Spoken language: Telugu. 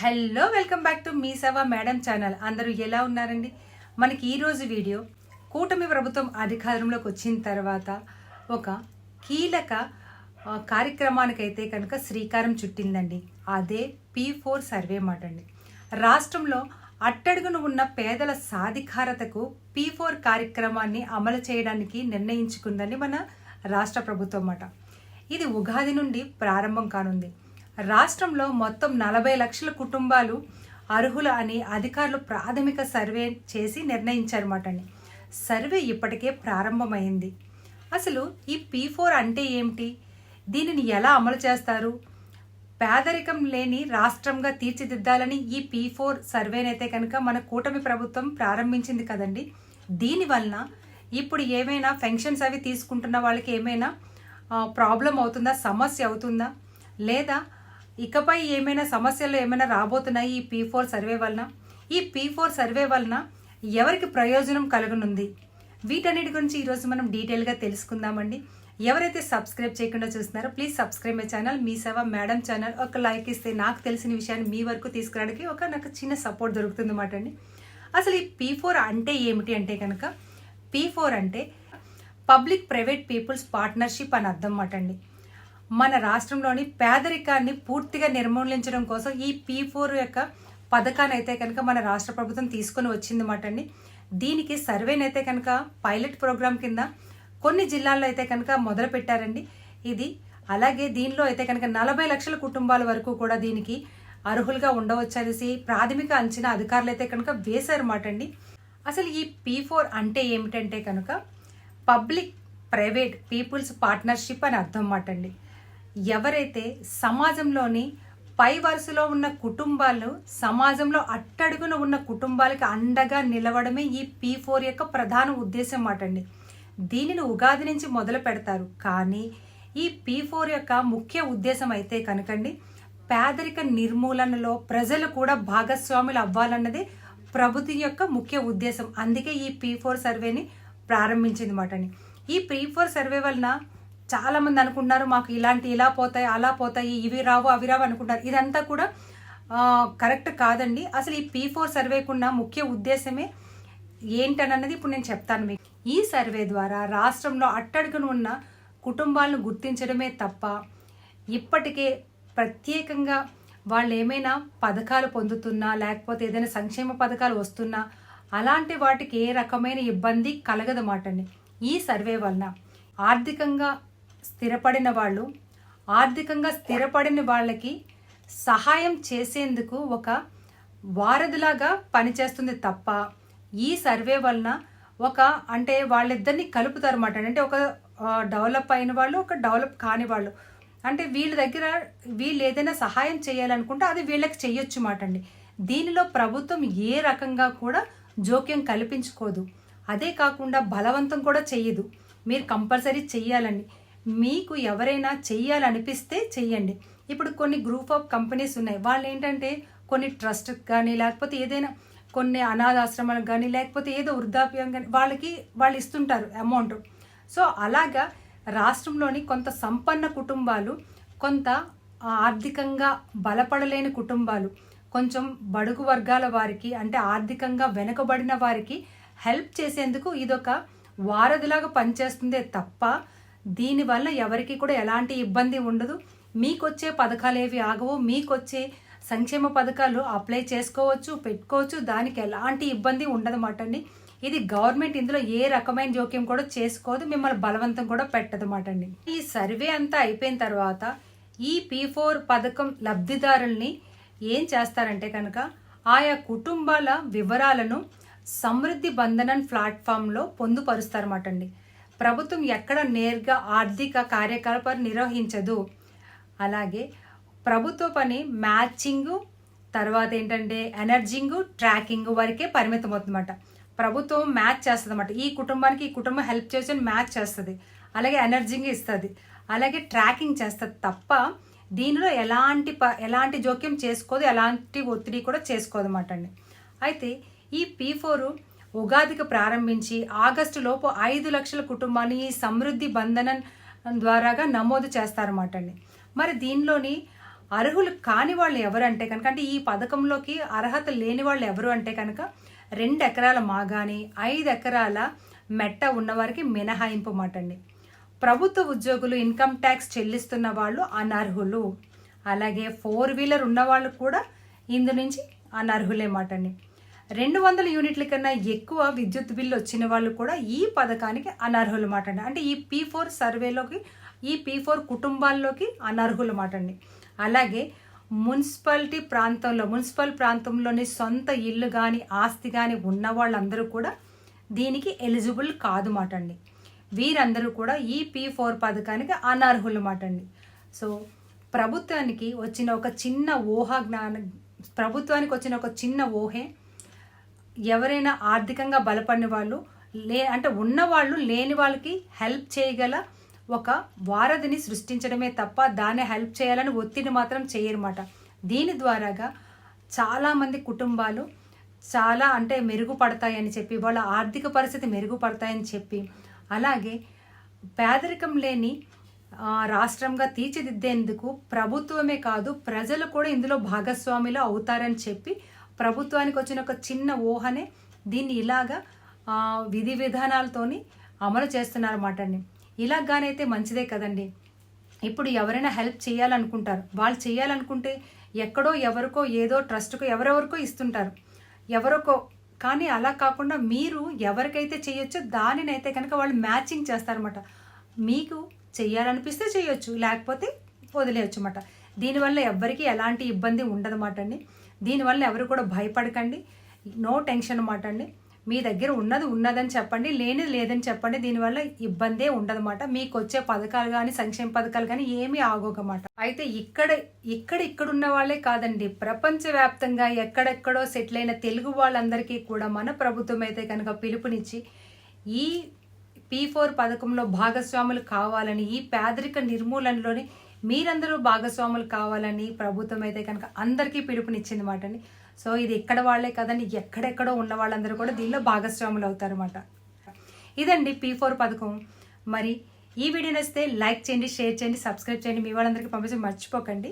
హలో వెల్కమ్ బ్యాక్ టు మీ సవా మేడం ఛానల్. అందరూ ఎలా ఉన్నారండి? మనకి ఈరోజు వీడియో కూటమి ప్రభుత్వం అధికారంలోకి వచ్చిన తర్వాత ఒక కీలక కార్యక్రమానికైతే కనుక శ్రీకారం చుట్టిందండి. అదే పీ ఫోర్ సర్వే మాట అండి. రాష్ట్రంలో అట్టడుగున ఉన్న పేదల సాధికారతకు పీ ఫోర్ కార్యక్రమాన్ని అమలు చేయడానికి నిర్ణయించుకుందని మన రాష్ట్ర ప్రభుత్వం మాట. ఇది ఉగాది నుండి ప్రారంభం కానుంది. రాష్ట్రంలో మొత్తం నలభై లక్షల కుటుంబాలు అర్హుల అని అధికారులు ప్రాథమిక సర్వే చేసి నిర్ణయించారన్నమాట అండి సర్వే ఇప్పటికే ప్రారంభమైంది. అసలు ఈ పీ ఫోర్ అంటే ఏమిటి? దీనిని ఎలా అమలు చేస్తారు? పేదరికం లేని రాష్ట్రంగా తీర్చిదిద్దాలని ఈ పీ ఫోర్ సర్వేనైతే కనుక మన కూటమి ప్రభుత్వం ప్రారంభించింది కదండి. దీనివలన ఇప్పుడు ఏమైనా ఫెన్షన్స్ అవి తీసుకుంటున్న వాళ్ళకి ఏమైనా ప్రాబ్లం అవుతుందా? సమస్య అవుతుందా? లేదా ఇకపై ఏమైనా సమస్యలు ఏమైనా రాబోతున్నాయి ఈ పీ ఫోర్ సర్వే వలన? ఈ పీ ఫోర్ సర్వే వలన ఎవరికి ప్రయోజనం కలుగనుంది? వీటన్నిటి గురించి ఈరోజు మనం డీటెయిల్గా తెలుసుకుందామండి. ఎవరైతే సబ్స్క్రైబ్ చేయకుండా చూస్తున్నారో ప్లీజ్ సబ్స్క్రైబ్ మై ఛానల్ మీ సేవ మేడం ఛానల్ ఒక లైక్ ఇస్తే నాకు తెలిసిన విషయాన్ని మీ వరకు తీసుకురావడానికి ఒక నాకు చిన్న సపోర్ట్ దొరుకుతుంది అన్నమాట అండి. అసలు ఈ పీ ఫోర్ అంటే ఏమిటి అంటే కనుక పీ ఫోర్ అంటే పబ్లిక్ ప్రైవేట్ పీపుల్స్ పార్ట్నర్షిప్ అని అర్థం మాట అండి. మన రాష్ట్రంలోని పేదరికాన్ని పూర్తిగా నిర్మూలించడం కోసం ఈ పీ ఫోర్ యొక్క పథకాన్ని అయితే కనుక మన రాష్ట్ర ప్రభుత్వం తీసుకొని వచ్చిందన్నమాట అండి. దీనికి సర్వేనైతే కనుక పైలట్ ప్రోగ్రామ్ కింద కొన్ని జిల్లాల్లో అయితే కనుక మొదలు పెట్టారండి. ఇది అలాగే దీనిలో అయితే కనుక నలభై లక్షల కుటుంబాల వరకు కూడా దీనికి అర్హులుగా ఉండవచ్చు అనేసి ప్రాథమిక అంచనా అధికారులు అయితే కనుక వేశారన్నమాట అండి. అసలు ఈ పీ ఫోర్ అంటే ఏమిటంటే కనుక పబ్లిక్ ప్రైవేట్ పీపుల్స్ పార్ట్నర్షిప్ అని అర్థం మాట అండి. ఎవరైతే సమాజంలోని పై వరుసలో ఉన్న కుటుంబాలు సమాజంలో అట్టడుగున ఉన్న కుటుంబాలకి అండగా నిలవడమే ఈ పీ ఫోర్ యొక్క ప్రధాన ఉద్దేశం మాట అండి దీనిని ఉగాది నుంచి మొదలు పెడతారు. కానీ ఈ పీ ఫోర్ యొక్క ముఖ్య ఉద్దేశం అయితే కనుకండి పేదరిక నిర్మూలనలో ప్రజలు కూడా భాగస్వాములు అవ్వాలన్నది ప్రభుత్వం యొక్క ముఖ్య ఉద్దేశం. అందుకే ఈ పీ ఫోర్ సర్వేని ప్రారంభించింది మాట అండి ఈ పీ ఫోర్ సర్వే వలన చాలామంది అనుకుంటున్నారు మాకు ఇలాంటి ఇలా పోతాయి అలా పోతాయి ఇవి రావు అవి రావు అనుకుంటారు ఇదంతా కూడా కరెక్ట్ కాదండి. అసలు ఈ పీ ఫోర్ సర్వేకున్న ముఖ్య ఉద్దేశమే ఏంటనన్నది ఇప్పుడు నేను చెప్తాను మీకు. ఈ సర్వే ద్వారా రాష్ట్రంలో అట్టడుగున ఉన్న కుటుంబాలను గుర్తించడమే తప్ప ఇప్పటికే ప్రత్యేకంగా వాళ్ళు ఏమైనా పథకాలు పొందుతున్నా లేకపోతే ఏదైనా సంక్షేమ పథకాలు వస్తున్నా అలాంటి వాటికి ఏ రకమైన ఇబ్బంది కలగదన్నమాట అండి ఈ సర్వే వలన ఆర్థికంగా స్థిరపడిన వాళ్ళు ఆర్థికంగా స్థిరపడిన వాళ్ళకి సహాయం చేసేందుకు ఒక వారధిలాగా పనిచేస్తుంది తప్ప ఈ సర్వే వలన ఒక అంటే వాళ్ళిద్దరిని కలుపుతారు అన్నమాట. అంటే ఒక డెవలప్ అయిన వాళ్ళు ఒక డెవలప్ కాని వాళ్ళు. అంటే వీళ్ళ దగ్గర వీళ్ళు ఏదైనా సహాయం చేయాలనుకుంటే అది వీళ్ళకి చెయ్యొచ్చు మాట అండి. దీనిలో ప్రభుత్వం ఏ రకంగా కూడా జోక్యం కల్పించుకోదు. అదే కాకుండా బలవంతం కూడా చెయ్యదు. మీరు కంపల్సరీ చెయ్యాలండి. మీకు ఎవరైనా చెయ్యాలనిపిస్తే చెయ్యండి. ఇప్పుడు కొన్ని గ్రూప్ ఆఫ్ కంపెనీస్ ఉన్నాయి. వాళ్ళు ఏంటంటే కొన్ని ట్రస్ట్ కానీ లేకపోతే ఏదైనా కొన్ని అనాథాశ్రమాలకు కానీ లేకపోతే ఏదో వృద్ధాప్యం కానీ వాళ్ళకి వాళ్ళు ఇస్తుంటారు అమౌంట్ సో అలాగా రాష్ట్రంలోని కొంత సంపన్న కుటుంబాలు కొంత ఆర్థికంగా బలపడలేని కుటుంబాలు కొంచెం బడుగు వర్గాల వారికి అంటే ఆర్థికంగా వెనుకబడిన వారికి హెల్ప్ చేసేందుకు ఇదొక వారధిలాగా పనిచేస్తుందే తప్ప దీనివల్ల ఎవరికి కూడా ఎలాంటి ఇబ్బంది ఉండదు. మీకొచ్చే పథకాలు ఏవి ఆగవు. మీకొచ్చే సంక్షేమ పథకాలు అప్లై చేసుకోవచ్చు పెట్టుకోవచ్చు. దానికి ఎలాంటి ఇబ్బంది ఉండదన్నమాట అండి. ఇది గవర్నమెంట్ ఇందులో ఏ రకమైన జోక్యం కూడా చేసుకోదు. మిమ్మల్ని బలవంతం కూడా పెట్టదన్నమాట అండి. ఈ సర్వే అంతా అయిపోయిన తర్వాత ఈ పీ ఫోర్ పథకం లబ్ధిదారుల్ని ఏం చేస్తారంటే కనుక ఆయా కుటుంబాల వివరాలను సమృద్ధి బంధనన్ ప్లాట్ఫామ్లో పొందుపరుస్తారన్నమాట అండి. ప్రభుత్వం ఎక్కడ నేరుగా ఆర్థిక కార్యకలాపాలు నిర్వహించదు. అలాగే ప్రభుత్వ పని మ్యాచింగ్ తర్వాత ఏంటంటే ఎనర్జింగ్ ట్రాకింగ్ వరకే పరిమితం అవుతుందన్నమాట. ప్రభుత్వం మ్యాచ్ చేస్తుంది అనమాట ఈ కుటుంబానికి ఈ కుటుంబం హెల్ప్ చేసి మ్యాచ్ చేస్తుంది. అలాగే ఎనర్జింగ్ ఇస్తుంది. అలాగే ట్రాకింగ్ చేస్తుంది తప్ప దీనిలో ఎలాంటి ప ఎలాంటి జోక్యం చేసుకోదు ఎలాంటి ఒత్తిడి కూడా చేసుకోదు అన్నమాట అండి. అయితే ఈ పీ ఫోర్ ఉగాదికి ప్రారంభించి ఆగస్టు లోపు ఐదు లక్షల కుటుంబాన్ని ఈ సమృద్ధి బంధనం ద్వారాగా నమోదు చేస్తారన్నమాట అండి. మరి దీనిలోని అర్హులు కాని వాళ్ళు ఎవరు అంటే కనుక అంటే ఈ పథకంలోకి అర్హత లేని వాళ్ళు ఎవరు అంటే కనుక రెండు ఎకరాల మాగాని ఐదు ఎకరాల మెట్ట ఉన్నవారికి మినహాయింపు మాట అండి. ప్రభుత్వ ఉద్యోగులు ఇన్కమ్ ట్యాక్స్ చెల్లిస్తున్న వాళ్ళు అనర్హులు. అలాగే ఫోర్ వీలర్ ఉన్న వాళ్ళు కూడా ఇందు నుంచి అనర్హులే మాట అండి. రెండు వందల యూనిట్ల కన్నా ఎక్కువ విద్యుత్ బిల్లు వచ్చిన వాళ్ళు కూడా ఈ పథకానికి అనర్హులు మాట అండి. అంటే ఈ పీ ఫోర్ సర్వేలోకి ఈ పీ ఫోర్ కుటుంబాల్లోకి అనర్హులు మాట అండి. అలాగే మున్సిపాలిటీ ప్రాంతంలో మున్సిపల్ ప్రాంతంలోని సొంత ఇల్లు కానీ ఆస్తి కానీ ఉన్న వాళ్ళందరూ కూడా దీనికి ఎలిజిబుల్ కాదు మాట అండి. వీరందరూ కూడా ఈ పీ ఫోర్ పథకానికి అనర్హులు మాట అండి. సో ప్రభుత్వానికి వచ్చిన ఒక చిన్న ఊహ జ్ఞానం ప్రభుత్వానికి వచ్చిన ఒక చిన్న ఊహే ఎవరైనా ఆర్థికంగా బలపడిన వాళ్ళు లే అంటే ఉన్నవాళ్ళు లేని వాళ్ళకి హెల్ప్ చేయగల ఒక వారధిని సృష్టించడమే తప్ప దాన్ని హెల్ప్ చేయాలని ఒత్తిడి మాత్రం చేయనమాట దీని ద్వారాగా చాలామంది కుటుంబాలు చాలా అంటే మెరుగుపడతాయని చెప్పి వాళ్ళ ఆర్థిక పరిస్థితి మెరుగుపడతాయని చెప్పి అలాగే పేదరికం లేని రాష్ట్రంగా తీర్చిదిద్దేందుకు ప్రభుత్వమే కాదు ప్రజలు కూడా ఇందులో భాగస్వాములు అవుతారని చెప్పి ప్రభుత్వానికి వచ్చిన ఒక చిన్న ఊహనే దీన్ని ఇలాగా విధి విధానాలతోని అమలు చేస్తున్నారన్నమాట అండి ఇలాగానైతే మంచిదే కదండి. ఇప్పుడు ఎవరైనా హెల్ప్ చేయాలనుకుంటారు. వాళ్ళు చేయాలనుకుంటే ఎక్కడో ఎవరికో ఏదో ట్రస్ట్కో ఎవరెవరికో ఇస్తుంటారు. ఎవరికో కానీ అలా కాకుండా మీరు ఎవరికైతే చేయొచ్చో దానినైతే కనుక వాళ్ళు మ్యాచింగ్ చేస్తారన్నమాట. మీకు చేయాలనిపిస్తే చేయొచ్చు లేకపోతే వదిలేయచ్చు అన్నమాట. దీనివల్ల ఎవ్వరికీ ఎలాంటి ఇబ్బంది ఉండదన్నమాట అండి దీనివల్ల ఎవరు కూడా భయపడకండి. నో టెన్షన్ అన్నమాట అండి. మీ దగ్గర ఉన్నది ఉన్నదని చెప్పండి లేనిది లేదని చెప్పండి. దీనివల్ల ఇబ్బందే ఉండదన్నమాట. మీకు వచ్చే పథకాలు కానీ సంక్షేమ పథకాలు కానీ ఏమీ ఆగోకమాట అయితే ఇక్కడ ఇక్కడ ఇక్కడ ఉన్న వాళ్ళే కాదండి. ప్రపంచవ్యాప్తంగా ఎక్కడెక్కడో సెటిల్ అయిన తెలుగు వాళ్ళందరికీ కూడా మన ప్రభుత్వం అయితే కనుక పిలుపునిచ్చి ఈ పీ ఫోర్ పథకంలో భాగస్వాములు కావాలని ఈ పేదరిక నిర్మూలనలోని మీరందరూ భాగస్వాములు కావాలని ప్రభుత్వం అయితే కనుక అందరికీ పిలుపునిచ్చింది మాట అండి సో ఇది ఎక్కడ వాళ్ళే కదండి ఎక్కడెక్కడో ఉన్న వాళ్ళందరూ కూడా దీనిలో భాగస్వాములు అవుతారన్నమాట. ఇదండి పీ ఫోర్ పథకం. మరి ఈ వీడియో నచ్చితే లైక్ చేయండి షేర్ చేయండి సబ్స్క్రైబ్ చేయండి. మీ వాళ్ళందరికీ పంపించి మర్చిపోకండి.